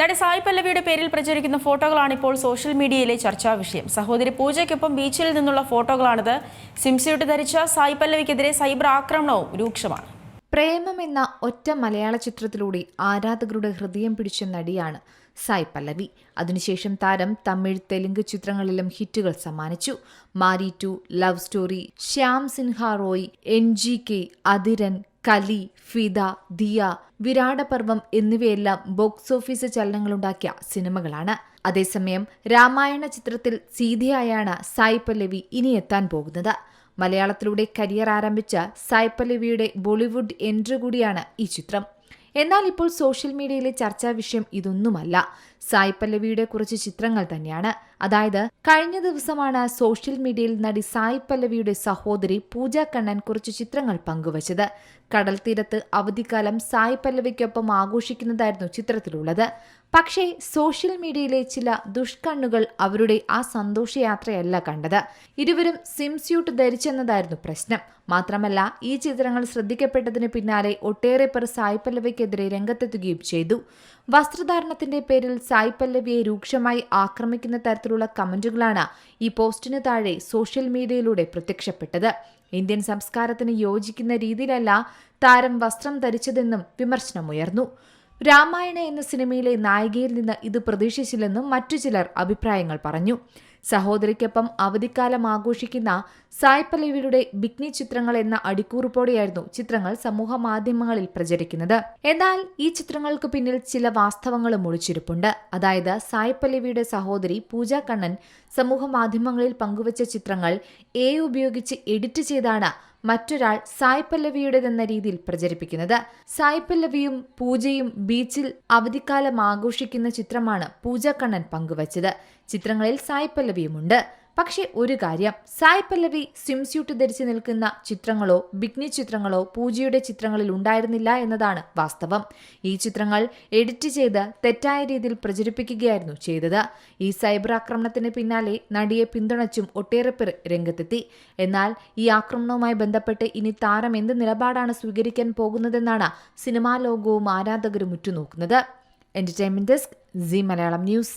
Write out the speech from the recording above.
നടി സായി പല്ലവിയുടെ പേരിൽ പ്രചരിക്കുന്ന ഫോട്ടോകളാണ് ഇപ്പോൾ സോഷ്യൽ മീഡിയയിലെ ചർച്ചാ വിഷയം. സഹോദരി പൂജയ്ക്കൊപ്പം ബീച്ചിൽ നിന്നുള്ള ഫോട്ടോകളാണിത്. സിംസ്യൂട്ട് ധരിച്ച സായി പല്ലവിക്കെതിരെ സൈബർ ആക്രമണവും രൂക്ഷമാണ്. പ്രേമം എന്ന ഒറ്റ മലയാള ചിത്രത്തിലൂടെ ആരാധകരുടെ ഹൃദയം പിടിച്ച നടിയാണ് സായ് പല്ലവി. അതിനുശേഷം താരം തമിഴ് തെലുങ്ക് ചിത്രങ്ങളിലും ഹിറ്റുകൾ സമ്മാനിച്ചു. Maari two love story Shyam Singha Roy N G K Athiran Kali Fidaa Dia Virataparvam എന്നിവയെല്ലാം ബോക്സ് ഓഫീസ് ചലനങ്ങളുണ്ടാക്കിയ സിനിമകളാണ്. അതേസമയം രാമായണ ചിത്രത്തിൽ സീതയായാണ് സായി പല്ലവി ഇനി എത്താൻ പോകുന്നത്. മലയാളത്തിലൂടെ കരിയർ ആരംഭിച്ച സായി പല്ലവിയുടെ ബോളിവുഡ് എൻട്രി കൂടിയാണ് ഈ ചിത്രം. എന്നാൽ ഇപ്പോൾ സോഷ്യൽ മീഡിയയിലെ ചർച്ചാ വിഷയം ഇതൊന്നുമല്ല. സായി പല്ലവിയുടെ കുറച്ച് ചിത്രങ്ങൾ തന്നെയാണ്. അതായത് കഴിഞ്ഞ ദിവസമാണ് സോഷ്യൽ മീഡിയയിൽ നടി സായി പല്ലവിയുടെ സഹോദരി പൂജ കണ്ണൻ കുറച്ച് ചിത്രങ്ങൾ പങ്കുവച്ചത്. കടൽ തീരത്ത് അവധിക്കാലം സായ് പല്ലവിക്കൊപ്പം ആഘോഷിക്കുന്നതായിരുന്നു ചിത്രത്തിലുള്ളത്. പക്ഷേ സോഷ്യൽ മീഡിയയിലെ ചില ദുഷ്കണ്ണുകൾ അവരുടെ ആ സന്തോഷയാത്രയല്ല കണ്ടത്. ഇരുവരും സിം സ്യൂട്ട് ധരിച്ചെന്നതായിരുന്നു പ്രശ്നം. മാത്രമല്ല ഈ ചിത്രങ്ങൾ ശ്രദ്ധിക്കപ്പെട്ടതിന് പിന്നാലെ ഒട്ടേറെ പേർ സായ് പല്ലവിക്കെതിരെ രംഗത്തെത്തുകയും ചെയ്തു. വസ്ത്രധാരണത്തിന്റെ പേരിൽ സായ് പല്ലവിയെ രൂക്ഷമായി ആക്രമിക്കുന്ന തരത്തിലുള്ള കമന്റുകളാണ് ഈ പോസ്റ്റിന് താഴെ സോഷ്യൽ മീഡിയയിലൂടെ പ്രത്യക്ഷപ്പെട്ടത്. ഇന്ത്യൻ സംസ്കാരത്തിന് യോജിക്കുന്ന രീതിയിലല്ല താരം വസ്ത്രം ധരിച്ചതെന്നും വിമർശനമുയർന്നു. രാമായണ എന്ന സിനിമയിലെ നായികയിൽ നിന്ന് ഇത് പ്രതീക്ഷിച്ചില്ലെന്നും മറ്റു ചിലർ അഭിപ്രായങ്ങൾ പറഞ്ഞു. സഹോദരിക്കൊപ്പം അവധിക്കാലം ആഘോഷിക്കുന്ന സായ് പല്ലവിയുടെ ബിഗ്നി ചിത്രങ്ങൾ എന്ന അടിക്കുറിപ്പോടെയായിരുന്നു ചിത്രങ്ങൾ സമൂഹ മാധ്യമങ്ങളിൽ പ്രചരിക്കുന്നത്. എന്നാൽ ഈ ചിത്രങ്ങൾക്ക് പിന്നിൽ ചില വാസ്തവങ്ങളും ഒളിച്ചിരിപ്പുണ്ട്. അതായത് സായ് പല്ലവിയുടെ സഹോദരി പൂജ കണ്ണൻ സമൂഹ മാധ്യമങ്ങളിൽ പങ്കുവച്ച ചിത്രങ്ങൾ എ ഉപയോഗിച്ച് എഡിറ്റ് ചെയ്താണ് മറ്റൊരാൾ സായ് പല്ലവിയുടേതെന്ന രീതിയിൽ പ്രചരിപ്പിക്കുന്നത്. സായ് പല്ലവിയും പൂജയും ബീച്ചിൽ അവധിക്കാലം ആഘോഷിക്കുന്ന ചിത്രമാണ് പൂജ കണ്ണൻ പങ്കുവച്ചത്. ചിത്രങ്ങളിൽ സായ് പല്ലവിയുമുണ്ട് പക്ഷേ ഒരു കാര്യം സായ് പല്ലവി സ്വിംസ്യൂട്ട് ധരിച്ചു നിൽക്കുന്ന ചിത്രങ്ങളോ ബിഗ്നി ചിത്രങ്ങളോ പൂജയുടെ ചിത്രങ്ങളിൽ ഉണ്ടായിരുന്നില്ല എന്നതാണ് വാസ്തവം. ഈ ചിത്രങ്ങൾ എഡിറ്റ് ചെയ്ത് തെറ്റായ രീതിയിൽ പ്രചരിപ്പിക്കുകയായിരുന്നു ചെയ്തത്. ഈ സൈബർ ആക്രമണത്തിന് പിന്നാലെ നടിയെ പിന്തുണച്ചും ഒട്ടേറെ പേർ രംഗത്തെത്തി. എന്നാൽ ഈ ആക്രമണവുമായി ബന്ധപ്പെട്ട് ഇനി താരം എന്ത് നിലപാടാണ് സ്വീകരിക്കാൻ പോകുന്നതെന്നാണ് സിനിമാ ലോകവും ആരാധകരും ഉറ്റുനോക്കുന്നത്. Entertainment desk C Malayalam news